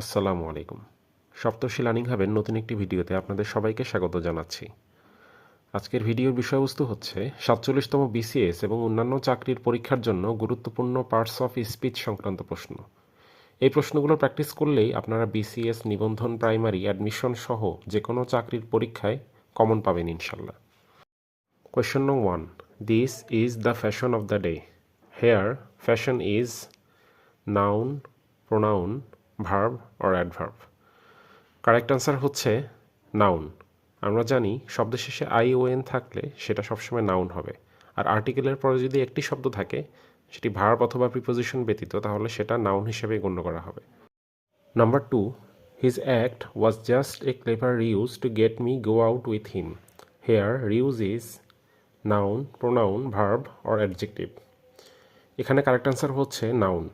আসসালামু আলাইকুম। সপ্তর্ষি লার্নিং হাবের নতুন একটি ভিডিওতে আপনাদের সবাইকে স্বাগত জানাচ্ছি। আজকের ভিডিওর বিষয়বস্তু হচ্ছে সাতচল্লিশতম বিসিএস এবং অন্যান্য চাকরির পরীক্ষার জন্য গুরুত্বপূর্ণ পার্টস অফ স্পিচ সংক্রান্ত প্রশ্ন। এই প্রশ্নগুলো প্র্যাকটিস করলেই আপনারা বিসিএস নিবন্ধন প্রাইমারি অ্যাডমিশন সহ যে কোনো চাকরির পরীক্ষায় কমন পাবেন ইনশাল্লাহ। Question number one this is the fashion of the day here fashion is noun pronoun, verb or adverb. Correct answer হচ্ছে নাউন আমরা জানি শব্দ শেষে আই ও এন থাকলে সেটা সবসময় নাউন হবে। আর আর্টিকেলের পরে যদি একটি শব্দ থাকে, সেটি ভার্ব অথবা প্রিপোজিশন ব্যতীত, তাহলে সেটা নাউন হিসেবে গণ্য করা হবে। Number two his act was just a clever ruse to get me go out with him here ruse is noun pronoun verb or adjective এখানে কারেক্ট আনসার হচ্ছে নাউন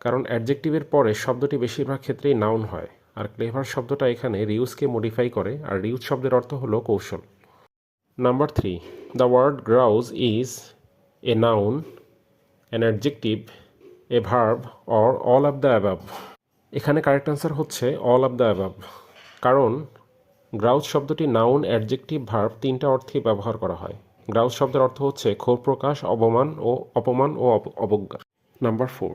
কারণ অ্যাডজেক্টিভের পরে শব্দটি বেশিরভাগ ক্ষেত্রেই নাউন হয়। আর ক্লেভার শব্দটা এখানে রিউজকে মডিফাই করে, আর রিউজ শব্দের অর্থ হলো কৌশল। Number three the word grouse is a noun an adjective a verb or all of the above এখানে কারেক্ট আনসার হচ্ছে অল অফ দ্য অ্যাবাব কারণ গ্রাউজ শব্দটি নাউন অ্যাডজেক্টিভ ভার্ব তিনটা অর্থেই ব্যবহার করা হয়। গ্রাউজ শব্দের অর্থ হচ্ছে ক্ষোভ প্রকাশ অবমান ও অপমান ও অব- অবজ্ঞা। Number four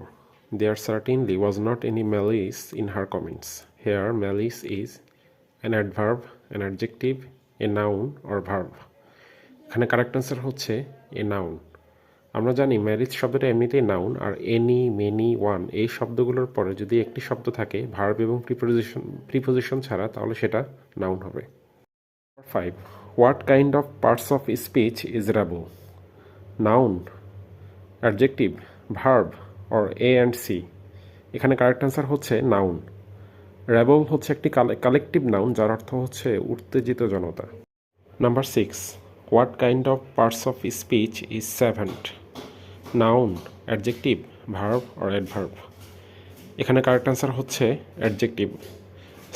there certainly was not any malice in her comments here malice is an adverb an adjective a noun or verb এখানে কারেক্ট আনসার হচ্ছে এ নাউন আমরা জানি ম্যারিজ শব্দটা এমনিতেই নাউন আর এনি মেনি ওয়ান এই শব্দগুলোর পরে যদি একটি শব্দ থাকে ভার্ব এবং প্রিপোজিশন প্রিপোজিশন ছাড়া, তাহলে সেটা নাউন হবে। Five what kind of parts of speech is rabble noun adjective verb or A and C এখানে কারেক্ট আনসার হচ্ছে নাউন র্যাবল হচ্ছে একটি কালেকটিভ নাউন যার অর্থ হচ্ছে উত্তেজিত জনতা। Number six what kind of parts of speech is savant noun adjective verb or adverb এখানে correct answer হচ্ছে অ্যাডজেক্টিভ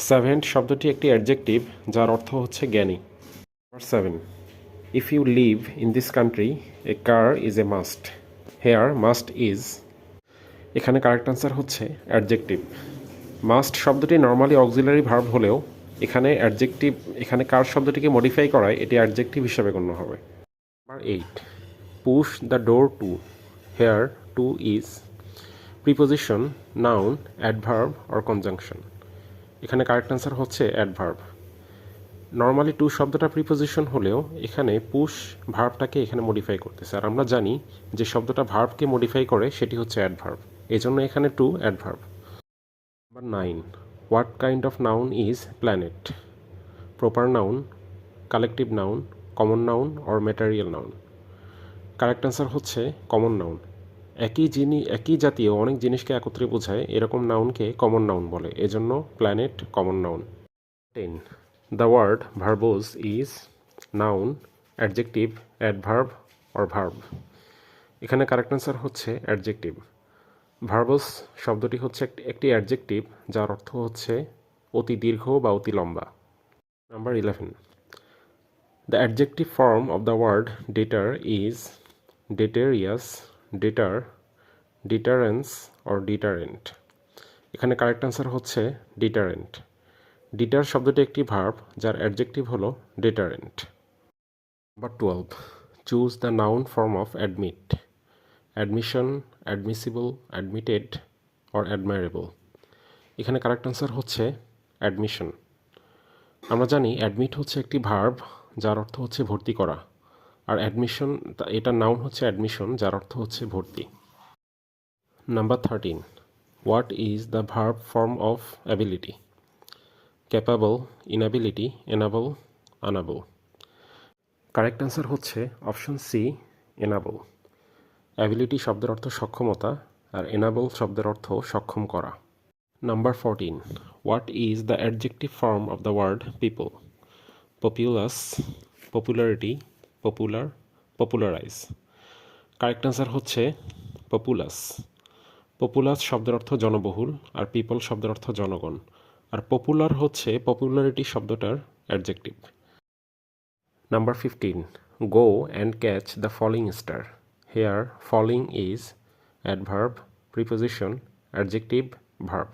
সেভেন্ট শব্দটি একটি অ্যাডজেক্টিভ যার অর্থ হচ্ছে জ্ঞানী। Number seven if you live in this country a car is a must here must is এখানে correct answer হচ্ছে অ্যাডজেক্টিভ মাস্ট শব্দটি নর্মালি অক্সিলারি ভার্ব হলেও এখানে অ্যাডজেক্টিভ এখানে কার শব্দটিকে মডিফাই করায় এটি অ্যাডজেক্টিভ হিসাবে গণ্য হবে। Number eight push the door to here to is preposition noun adverb or conjunction এখানে কারেক্ট আনসার হচ্ছে অ্যাডভার্ব নর্মালি টু শব্দটা প্রিপোজিশন হলেও এখানে পুশ ভার্বটাকে এখানে মডিফাই করতেছে। আর আমরা জানি যে শব্দটা ভার্বকে মডিফাই করে সেটি হচ্ছে অ্যাডভার্ব এই জন্য এখানে to adverb number nine what kind of noun is planet proper noun collective noun common noun or material noun correct answer হচ্ছে কমন নাউন একই জিনিস একই জাতীয় অনেক জিনিসকে একত্রে বোঝায় এরকম নাউনকে কমন নাউন বলে। এজন্য planet common noun ten the word verbose is noun adjective adverb or verb এখানে কারেক্ট অ্যান্সার হচ্ছে অ্যাডজেক্টিভ ভার্বস শব্দটি হচ্ছে একটি অ্যাডজেক্টিভ যার অর্থ হচ্ছে অতি দীর্ঘ বা অতি লম্বা। Number eleven the adjective form of the word deter is deterious deter deterrence or deterrent এখানে কারেক্ট অ্যান্সার হচ্ছে ডিটারেন্ট ডিটার শব্দটি একটি ভার্ব যার অ্যাডজেক্টিভ হলো deterrent number twelve choose the noun form of admit admission admissible admitted or admirable এখানে correct answer হচ্ছে admission আমরা জানি অ্যাডমিট হচ্ছে একটি ভার্ব যার অর্থ হচ্ছে ভর্তি করা। আর অ্যাডমিশন এটা নাউন হচ্ছে অ্যাডমিশন যার অর্থ হচ্ছে ভর্তি। Number thirteen what is the verb form of ability capable inability enable unable correct answer হচ্ছে অপশন সি এনাবল অ্যাবিলিটি শব্দের অর্থ সক্ষমতা আর এনাবল শব্দের অর্থ সক্ষম করা। Number fourteen what is the adjective form of the word people populous popularity popular popularize correct answer হচ্ছে পপুলাস পপুলাস শব্দের অর্থ জনবহুল আর পিপল শব্দের অর্থ জনগণ। আর পপুলার হচ্ছে পপুলারিটি শব্দটার adjective Number 15. Go and catch the falling star. Here, falling is adverb, preposition, adjective, verb.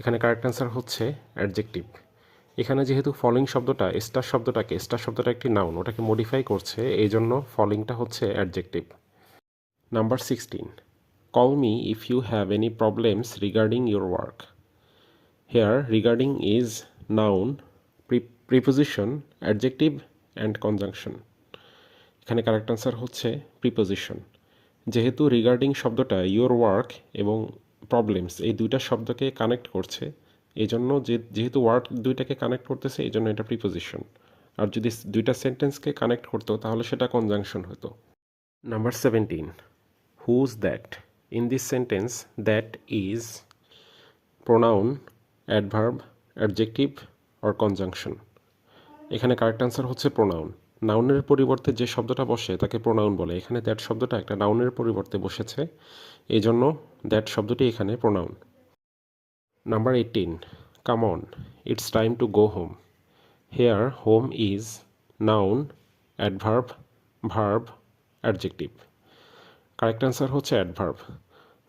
এখানে কারেক্ট অ্যান্সার হচ্ছে অ্যাডজেক্টিভ এখানে যেহেতু ফলিং শব্দটা স্টার শব্দটাকে স্টার শব্দটা একটি নাউন ওটাকে মডিফাই করছে এই জন্য ফলিংটা হচ্ছে adjective number sixteen call me if you have any problems regarding your work here regarding is noun preposition adjective and conjunction এখানে কারেক্ট আনসার হচ্ছে প্রিপোজিশন যেহেতু রিগার্ডিং শব্দটা ইউর ওয়ার্ক এবং প্রবলেমস এই দুইটা শব্দকে কানেক্ট করছে এই জন্য যে, যেহেতু ওয়ার্ড দুইটাকে কানেক্ট করতেছে এই জন্য এটা প্রিপোজিশন আর যদি দুইটা সেন্টেন্সকে কানেক্ট করতো, তাহলে সেটা কনজাংশন হতো? Number seventeen whose that in this sentence that is pronoun adverb adjective or conjunction এখানে কারেক্ট আনসার হচ্ছে প্রোনাউন নাউনের পরিবর্তে যে শব্দটা বসে, তাকে প্রোনাউন বলে। এখানে দ্যাট শব্দটা একটা নাউনের পরিবর্তে বসেছে। এই জন্য দ্যাট শব্দটি এখানে pronoun number eighteen come on it's time to go home here home is noun adverb verb adjective correct answer হচ্ছে অ্যাডভার্ব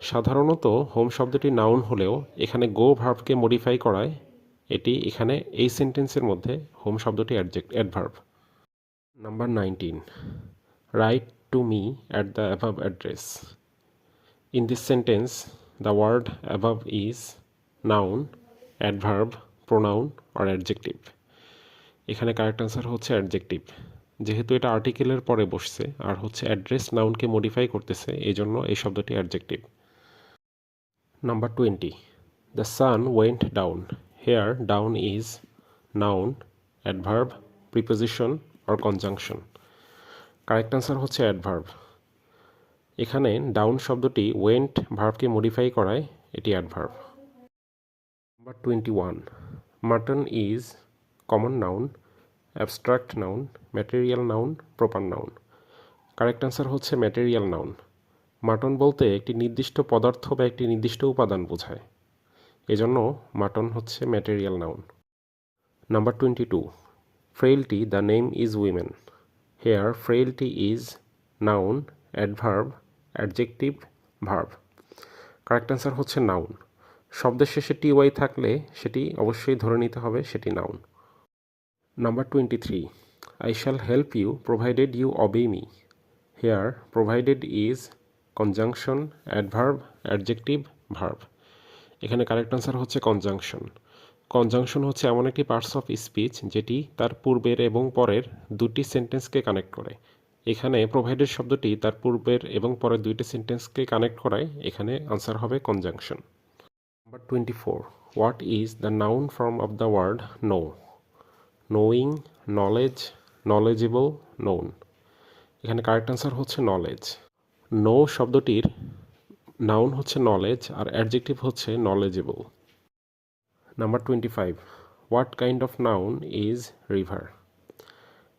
সাধারণত হোম শব্দটি নাউন হলেও এখানে গো ভার্বকে মডিফাই করায়, এটি এখানে এই সেন্টেন্সের মধ্যে হোম শব্দটি adject adverb number nineteen write to me at the above address in this sentence the word above is noun adverb pronoun or adjective এখানে কারেক্ট অ্যান্সার হচ্ছে অ্যাডজেক্টিভ যেহেতু এটা আর্টিকেলের পরে বসছে, আর হচ্ছে অ্যাড্রেস নাউনকে মডিফাই করতেছে এই জন্য এই শব্দটি adjective number twenty the sun went down here down is noun adverb preposition or conjunction correct answer হচ্ছে অ্যাডভার্ব এখানে ডাউন শব্দটি ওয়েন্ট ভার্বকে মডিফাই করায় এটি adverb number twenty one mutton is common noun abstract noun material noun proper noun correct answer হচ্ছে material noun mutton বলতে একটি নির্দিষ্ট পদার্থ বা একটি নির্দিষ্ট উপাদান বোঝায়। এজন্য মাটন হচ্ছে material noun number twenty two frailty the name is women here frailty is noun adverb adjective verb correct answer হচ্ছে নাউন শব্দের শেষে টি ওয়াই থাকলে সেটি অবশ্যই ধরে নিতে হবে, সেটি noun number twenty three I shall help you provided you obey me here provided is conjunction adverb adjective verb এখানে কারেক্ট আনসার হচ্ছে কনজাংশন কনজাংশন হচ্ছে এমন একটি পার্টস অফ স্পিচ যেটি তার পূর্বের এবং পরের দুটি সেন্টেন্সকে কানেক্ট করে। এখানে প্রোভাইডেড শব্দটি তার পূর্বের এবং পরের দুইটি সেন্টেন্সকে কানেক্ট করায়। এখানে আনসার হবে conjunction number twenty four what is the noun form of the word know knowing knowledge knowledgeable known এখানে কারেক্ট আনসার হচ্ছে নলেজ নো শব্দটির নাউন হচ্ছে নলেজ আর অ্যাডজেক্টিভ হচ্ছে knowledgeable number twenty five what kind of noun is river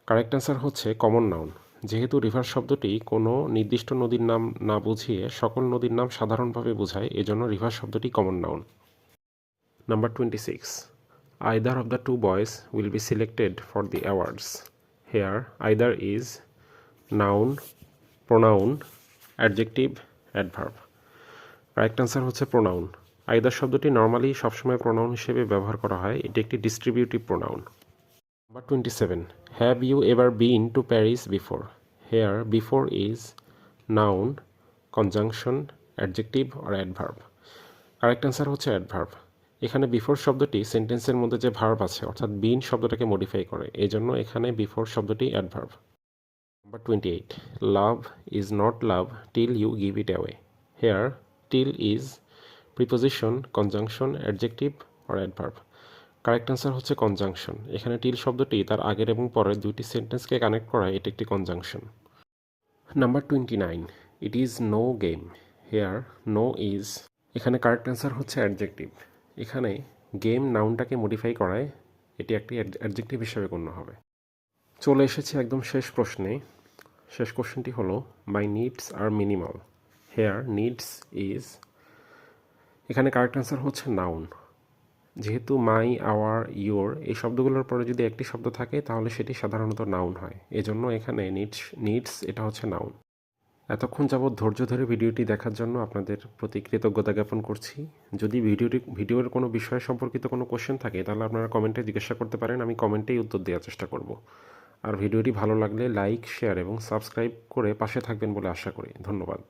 correct answer হচ্ছে common noun যেহেতু river শব্দটি কোনো নির্দিষ্ট নদীর নাম না বুঝিয়ে সকল নদীর নাম সাধারণভাবে বোঝায় এজন্য রিভার শব্দটি common noun number twenty six either of the two boys will be selected for the awards. Here, either is noun, pronoun, adjective, adverb. Correct answer হচ্ছে প্রোনাউন আইদার শব্দটি নর্মালি সবসময় প্রোনাউন হিসেবে ব্যবহার করা হয়। এটি একটি distributive pronoun number twenty seven have you ever been to Paris before here before is noun conjunction adjective R adverb correct answer হচ্ছে অ্যাডভার্ব এখানে বিফোর শব্দটি সেন্টেন্সের মধ্যে যে ভার্ব আছে, অর্থাৎ বিন শব্দটাকে মডিফাই করে। এই জন্য এখানে বিফোর শব্দটি adverb number twenty eight love is not love till you give it away here till is preposition conjunction adjective R adverb correct answer হচ্ছে কনজাংশন এখানে টিল শব্দটি তার আগের এবং পরের দুইটি সেন্টেন্সকে কানেক্ট করায় এটি একটি conjunction number twenty nine it is no game here no is এখানে কারেক্ট অ্যান্সার হচ্ছে অ্যাডজেক্টিভ এখানে গেম নাউনটাকে মডিফাই করায় এটি একটি অ্যাডজেক্টিভ হিসেবে গণ্য হবে। চলে এসেছে একদম শেষ প্রশ্নে। শেষ কোশ্চেনটি হলো my needs are minimal here needs is এখানে কারেক্ট অ্যান্সার হচ্ছে নাউন যেহেতু মাই আওয়ার ইয়োর এই শব্দগুলোর পরে যদি একটি শব্দ থাকে, তাহলে সেটি সাধারণত নাউন হয়। এজন্য এখানে নিডস নিডস এটা হচ্ছে নাউন এতক্ষণ যাবৎ ধৈর্য ধরে ভিডিওটি দেখার জন্য আপনাদের প্রতি কৃতজ্ঞতা জ্ঞাপন করছি। যদি ভিডিওটি, ভিডিওর কোনো বিষয় সম্পর্কিত কোনো কোশ্চেন থাকে, তাহলে আপনারা কমেন্টে জিজ্ঞাসা করতে পারেন, আমি কমেন্টেই উত্তর দেওয়ার চেষ্টা করব। আর ভিডিওটি ভালো লাগলে লাইক শেয়ার এবং সাবস্ক্রাইব করে পাশে থাকবেন বলে আশা করি। ধন্যবাদ।